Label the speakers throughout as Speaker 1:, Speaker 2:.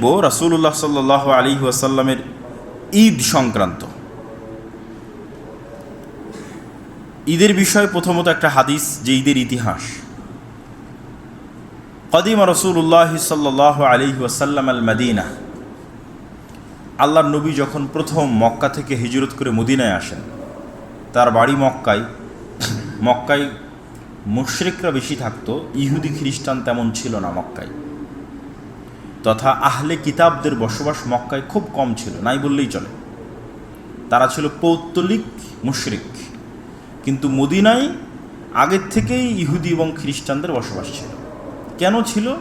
Speaker 1: রাসুল্লাহ সাল্লাহ আলী ওয়াসাল্লামের ঈদ সংক্রান্ত। ঈদের বিষয়ে প্রথমত একটা হাদিস যে ঈদের ইতিহাস। কদিমা রসুল্লাহ সাল্লাহ আলী ওয়াসাল্লাম আল মদিনা আল্লাহর নবী যখন প্রথম মক্কা থেকে হিজরত করে মদিনায় আসেন, তার বাড়ি মক্কায় মক্কায় মুশরিকরা বেশি থাকতো, ইহুদি খ্রিস্টান তেমন ছিল না মক্কায়। তথা আহলে কিতাবদের বসবাস মক্কায় খুব কম ছিল, নাই বললেই চলে। তারা ছিল পৌত্তলিক মুশরিক। কিন্তু মদিনায় আগের থেকেই ইহুদি এবং খ্রিস্টানদের বসবাস ছিল। কেন ছিল?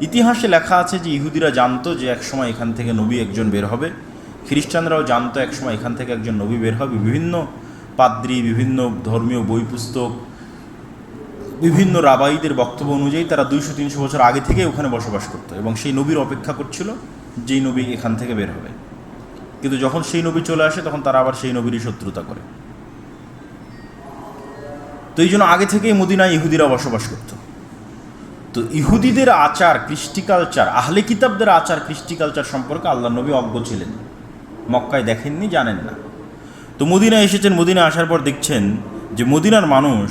Speaker 1: ইতিহাসে লেখা আছে যে ইহুদিরা জানতো যে একসময় এখান থেকে নবী একজন বের হবে। খ্রিস্টানরাও জানতো একসময় এখান থেকে একজন নবী বের হবে। বিভিন্ন পাদ্রী, বিভিন্ন ধর্মীয় বই পুস্তক বিভিন্ন রাবাইদের বক্তব্য অনুযায়ী তারা দুইশো, তিনশো বছর আগে থেকে ওখানে বসবাস করতো এবং সেই নবীর অপেক্ষা করছিল যেই নবী এখান থেকে বের হবে। কিন্তু যখন সেই নবী চলে আসে, তখন তারা আবার সেই নবীরই শত্রুতা করে। তো এই জন্য আগে থেকেই মদিনায় ইহুদিরা বসবাস করত। তো ইহুদিদের আচার কৃষ্টি কালচার আহলে কিতাবদের আচার কৃষ্টি কালচার সম্পর্কে আল্লাহ নবী অজ্ঞ ছিলেন। মক্কায় দেখেননি, জানেন না। তো মদিনায় এসেছেন, মদিনায় আসার পর দেখছেন যে মদিনার মানুষ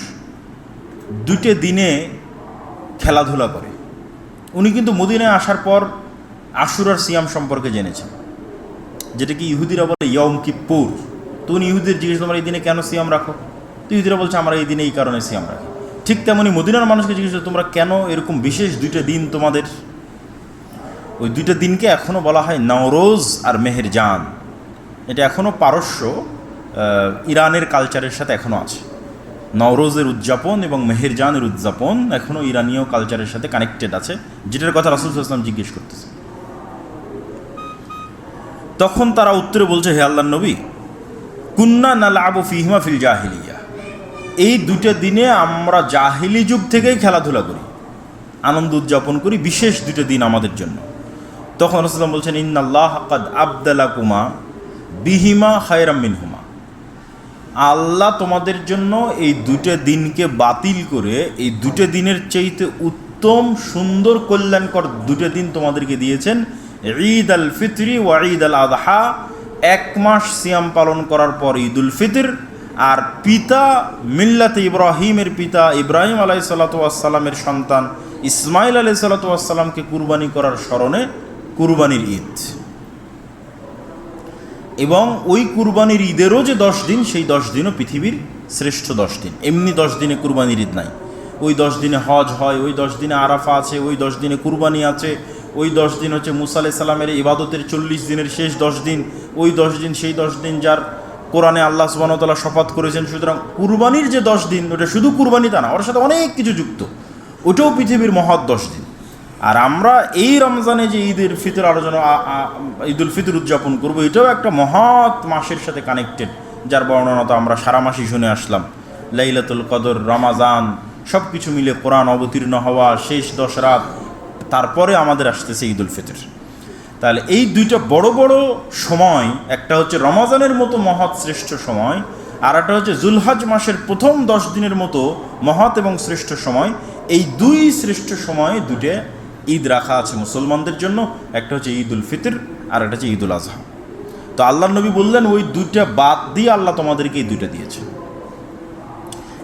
Speaker 1: দুটো দিনে খেলাধুলা করে। উনি কিন্তু মদিনায় আসার পর আশুরার সিয়াম সম্পর্কে জেনেছেন। যেটা কি ইহুদিরা বলে ইয়ম কিপ্পুর। তো উনি ইহুদের জিজ্ঞেস তোমার এই দিনে কেন সিয়াম রাখো? তো ইহুদিরা বলছে, আমরা এই দিনে এই কারণে সিয়াম রাখি। ঠিক তেমনি মদিনার মানুষকে জিজ্ঞেস তোমরা কেন এরকম বিশেষ দুইটা দিন তোমাদের? ওই দুইটা দিনকে এখনও বলা হয় নওরোজ আর মেহেরজান। এটা এখনও পারস্য ইরানের কালচারের সাথে এখনও আছে। নওরোজের উদযাপন এবং মেহেরজানের উদযাপন এখনও ইরানীয় কালচারের সাথে কানেক্টেড আছে, যেটার কথা রাসুল ইসলাম জিজ্ঞেস করতেছে। তখন তারা উত্তরে বলছে, হে আল্লাহ নবী, কুন্না নাল আবু ফিহিমা ফিল জাহিলিয়া। এই দুটো দিনে আমরা জাহিলি যুগ থেকেই খেলাধুলা করি, আনন্দ উদযাপন করি, বিশেষ দুটো দিন আমাদের জন্য। তখন রসুলাম বলছেন, ইন্নাল্লাহ কাদ আবদালা কুমা বিহিমা খায়রাম মিনহুমা। আল্লাহ তোমাদের জন্য এই দুটো দিনকে বাতিল করে এই দুটো দিনের চাইতে উত্তম, সুন্দর, কল্যাণকর দুটো দিন তোমাদেরকে দিয়েছেন। ঈদ আল ফিতরি ওয়া ঈদ আল আদহা। এক মাস সিয়াম পালন করার পর ঈদ উল ফিতর। আর পিতা মিল্লাতে ইব্রাহিমের পিতা ইব্রাহিম আলাই সাল্লাতামের সন্তান ইসমাইল আলাই সাল্লাতামকে কুরবানি করার স্মরণে কুরবানির ঈদ। এবং ওই কুরবানির ঈদেরও যে দশ দিন, সেই দশ দিনও পৃথিবীর শ্রেষ্ঠ দশ দিন। এমনি দশ দিনে কুরবানির ঈদ নাই। ওই দশ দিনে হজ হয়, ওই দশ দিনে আরাফা আছে, ওই দশ দিনে কুরবানি আছে, ওই দশ দিন হচ্ছে মুসা আলাহ সাল্লামের ইবাদতের চল্লিশ দিনের শেষ দশ দিন, ওই দশ দিন সেই দশ দিন যার কোরআনে আল্লাহ সুবাহতাল্লাহ শপথ করেছেন। সুতরাং কুরবানির যে দশ দিন, ওটা শুধু কুরবানি তা না ওর সাথে অনেক কিছু যুক্ত। ওটাও পৃথিবীর মহৎ দশ দিন। আর আমরা এই রমজানে যে ঈদের ফিতর আলোচনা ঈদুল ফিতর উদযাপন করব, এটাও একটা মহৎ মাসের সাথে কানেক্টেড যার বর্ণনা তো আমরা সারা মাসই শুনে আসলাম। লাইলাতুল কদর, রমাজান সব কিছু মিলে কোরআন অবতীর্ণ হওয়া, শেষ দশ রাত, তারপরে আমাদের আসতেছে ঈদুল ফিতর। তাহলে এই দুইটা বড় বড় সময়, একটা হচ্ছে রমাজানের মতো মহৎ শ্রেষ্ঠ সময়, আর একটা হচ্ছে জুলহাজ মাসের প্রথম দশ দিনের মতো মহৎ এবং শ্রেষ্ঠ সময়। এই দুই শ্রেষ্ঠ সময়ে দুটো ঈদ রাখা আছে মুসলমানদের জন্য, একটা হচ্ছে ঈদ উল ফিতর, আর একটা হচ্ছে ঈদ উল আজহা তো আল্লাহ নবী বললেন, ওই দুইটা বাদ দিয়ে আল্লাহ তোমাদেরকে এই দুইটা দিয়েছে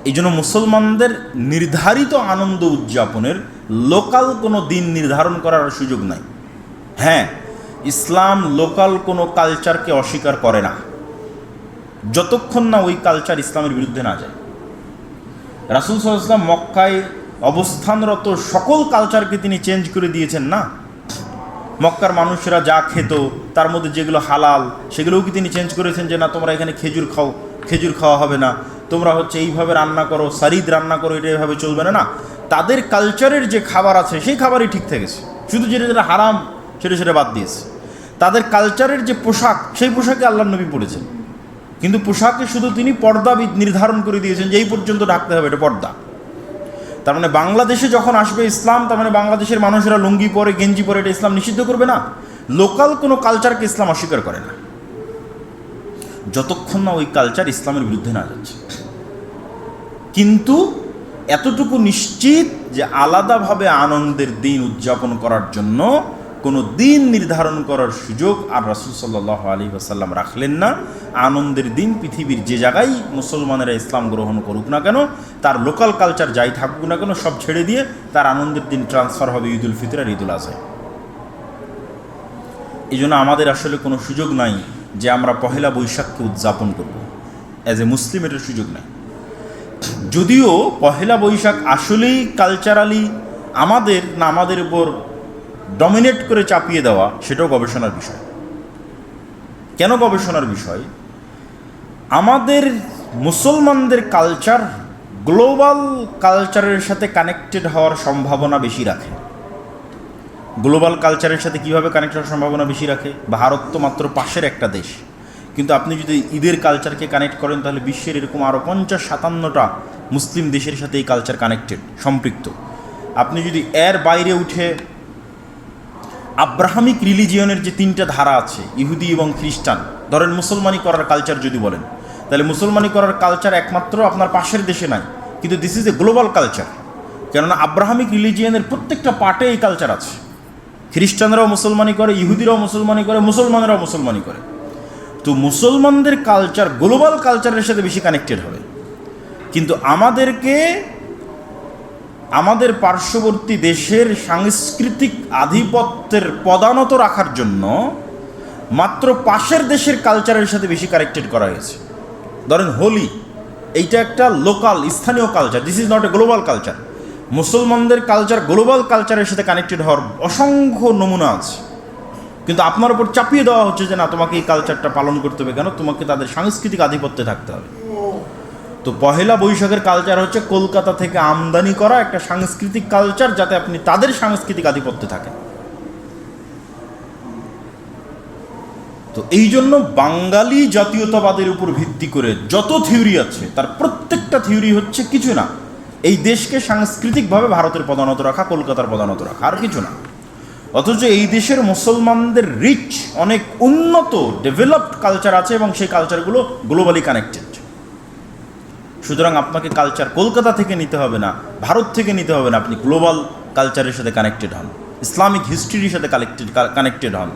Speaker 1: এই জন্য মুসলমানদের নির্ধারিত আনন্দ উদযাপনের লোকাল কোনো দিন নির্ধারণ করার সুযোগ নাই। হ্যাঁ ইসলাম লোকাল কোনো কালচারকে অস্বীকার করে না। যতক্ষণ না ওই কালচার ইসলামের বিরুদ্ধে না যায়। রাসুল সাল্লাম মক্কায় অবস্থানরত সকল কালচারকে তিনি চেঞ্জ করে দিয়েছেন, না? মক্কার মানুষেরা যা খেত, তার মধ্যে যেগুলো হালাল, সেগুলোও কি তিনি চেঞ্জ করেছেন যে, না, তোমরা এখানে খেজুর খাও, খেজুর খাওয়া হবে না। তোমরা হচ্ছে এইভাবে রান্না করো, সারিদ রান্না করো, এটা এভাবে চলবে না। না, তাদের কালচারের যে খাবার আছে, সেই খাবারই ঠিক থেকেছে শুধু যেটা যেটা হারাম, সেটা সেটা বাদ দিয়েছে। তাদের কালচারের যে পোশাক, সেই পোশাকে আল্লাহ নবী পড়েছেন কিন্তু পোশাকে শুধু তিনি পর্দা বি- নির্ধারণ করে দিয়েছেন যে, এই পর্যন্ত ঢাকতে হবে, এটা পর্দা। তার মানে বাংলাদেশে যখন আসবে ইসলাম, তার মানে বাংলাদেশের মানুষেরা লুঙ্গি পরে, গেঞ্জি পরে এটা ইসলাম নিষিদ্ধ করবে না? লোকাল কোনো কালচারকে ইসলাম অস্বীকার করে না। যতক্ষণ না ওই কালচার ইসলামের বিরুদ্ধে না যাচ্ছে। কিন্তু এতটুকু নিশ্চিত যে আলাদাভাবে আনন্দের দিন উদযাপন করার জন্য কোনো দিন নির্ধারণ করার সুযোগ আর রাসুল সাল্লাহ আলী আসাল্লাম রাখলেন না। আনন্দের দিন পৃথিবীর যে জায়গায় মুসলমানেরা ইসলাম গ্রহণ করুক না কেন, তার লোকাল কালচার যাই থাকুক না কেন, সব ছেড়ে দিয়ে তার আনন্দের দিন ট্রান্সফার হবে ঈদুল ফিতর আর ঈদুল আজহায়। এই জন্য আমাদের আসলে কোনো সুযোগ নাই যে আমরা পহেলা বৈশাখকে উদযাপন করব। অ্যাজ এ মুসলিম এটার সুযোগ নাই। যদিও পহেলা বৈশাখ আসলেই কালচারালি আমাদের না আমাদের উপর ডমিনেট করে চাপিয়ে দেওয়া সেটাও গবেষণার বিষয়। কেন গবেষণার বিষয়? আমাদের মুসলমানদের কালচার গ্লোবাল কালচারের সাথে কানেক্টেড হওয়ার সম্ভাবনা বেশি রাখে। গ্লোবাল কালচারের সাথে কীভাবে কানেক্ট হওয়ার সম্ভাবনা বেশি রাখে? ভারত তো মাত্র পাশের একটা দেশ। কিন্তু আপনি যদি ঈদের কালচারকে কানেক্ট করেন, তাহলে বিশ্বের এরকম আরও পঞ্চাশ সাতান্নটা মুসলিম দেশের সাথে এই কালচার কানেক্টেড সম্পৃক্ত। আপনি যদি এর বাইরে উঠে আব্রাহামিক রিলিজিয়নের যে তিনটা ধারা আছে, ইহুদি এবং খ্রিস্টান, ধরেন মুসলমানি করার কালচার যদি বলেন, তাহলে মুসলমানি করার কালচার একমাত্র আপনার পাশের দেশে নাই, কিন্তু this is a global culture কেননা আব্রাহামিক রিলিজিয়নের প্রত্যেকটা পার্টে এই কালচার আছে। খ্রিস্টানরাও মুসলমানি করে, ইহুদিরাও মুসলমানি করে, মুসলমানেরাও মুসলমানি করে। তো মুসলমানদের কালচার গ্লোবাল কালচারের সাথে বেশি কানেক্টেড হবে। কিন্তু আমাদেরকে আমাদের পার্শ্ববর্তী দেশের সাংস্কৃতিক আধিপত্যের পদানত রাখার জন্য মাত্র পাশের দেশের কালচারের সাথে বেশি কানেক্টেড করা হয়েছে। ধরেন হোলি, এইটা একটা লোকাল স্থানীয় culture this is not a global culture মুসলমানদের কালচার গ্লোবাল কালচারের সাথে কানেক্টেড হওয়ার অসংখ্য নমুনা আছে। কিন্তু আপনার উপর চাপিয়ে দেওয়া হচ্ছে যে না, তোমাকে এই কালচারটা পালন করতে হবে কেন? তোমাকে তাদের সাংস্কৃতিক আধিপত্যে থাকতে হবে। তো পহেলা বৈশাখের কালচার হচ্ছে কলকাতা থেকে আমদানি করা একটা সাংস্কৃতিক কালচার যাতে আপনি তাদের সাংস্কৃতিক আধিপত্যে থাকেন। তো এই জন্য বাঙালি জাতীয়তাবাদের উপর ভিত্তি করে যত থিওরি আছে, তার প্রত্যেকটা থিওরি হচ্ছে কিছু না। এই দেশকে সাংস্কৃতিকভাবে ভারতের প্রধানত রাখা, কলকাতার প্রধানত রাখা, আর কিছু না। অথচ এই দেশের মুসলমানদের রিচ অনেক উন্নত ডেভেলপড কালচার আছে এবং সেই কালচারগুলো গ্লোবালি কানেক্টেড সুতরাং আপনাকে কালচার কলকাতা থেকে নিতে হবে না, ভারত থেকে নিতে হবে না, আপনি গ্লোবাল কালচারের সাথে কানেক্টেড হন, ইসলামিক হিস্ট্রির সাথে কানেক্টেড কানেক্টেড হন,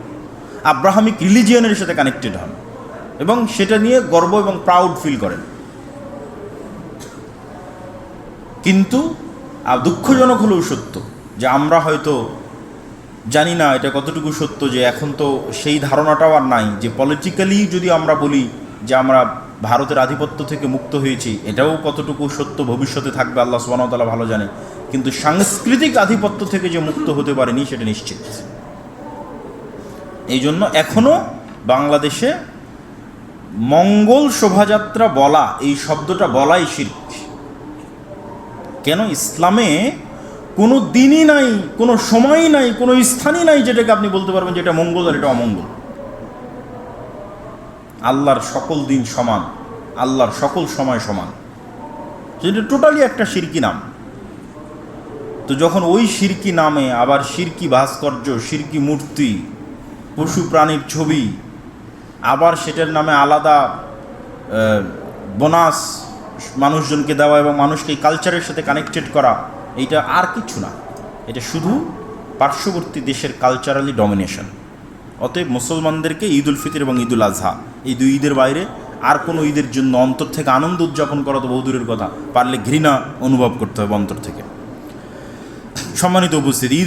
Speaker 1: আব্রাহামিক রিলিজিয়নের সাথে কানেক্টেড হন এবং সেটা নিয়ে গর্ব এবং প্রাউড ফিল করেন। কিন্তু দুঃখজনক হলেও সত্য যে আমরা হয়তো জানি না এটা কতটুকু সত্য যে এখন তো সেই ধারণাটাও আর নাই যে পলিটিক্যালি যদি আমরা বলি যে আমরা ভারতের আধিপত্য থেকে মুক্ত হয়েছি, এটাও কতটুকু সত্য ভবিষ্যতে থাকবে আল্লাহ সুবাহতালা ভালো জানে। কিন্তু সাংস্কৃতিক আধিপত্য থেকে যে মুক্ত হতে পারেনি, সেটা নিশ্চিত। এই জন্য এখনও বাংলাদেশে মঙ্গল শোভাযাত্রা বলা, এই শব্দটা বলাই শির্ক। কেন? ইসলামে কোনো দিনই নাই, কোনো সময়ই নাই, কোনো স্থানই নাই যেটাকে আপনি বলতে পারবেন যে এটা মঙ্গল আর এটা অমঙ্গল। আল্লাহর সকল দিন সমান, আল্লাহর সকল সময় সমান। সেটা টোটালি একটা শিরকি নাম। তো যখন ওই শিরকি নামে আবার শিরকি ভাস্কর্য, শিরকি মূর্তি, পশু প্রাণীর ছবি, আবার সেটার নামে আলাদা বোনাস মানুষজনকে দেওয়া এবং মানুষকে কালচারের সাথে কানেক্টেড করা, এইটা আর কিছু না। এটা শুধু পার্শ্ববর্তী দেশের কালচারালি ডমিনেশন অতএব মুসলমানদেরকে ঈদ উল ফিতর এবং ঈদ উল আজহা। এই দুই ঈদের বাইরে আর কোনো ঈদের জন্য অন্তর থেকে আনন্দ উদযাপন করা তো বহুদূরের কথা। পারলে ঘৃণা অনুভব করতে হবে অন্তর থেকে। সম্মানিত উপস্থিতি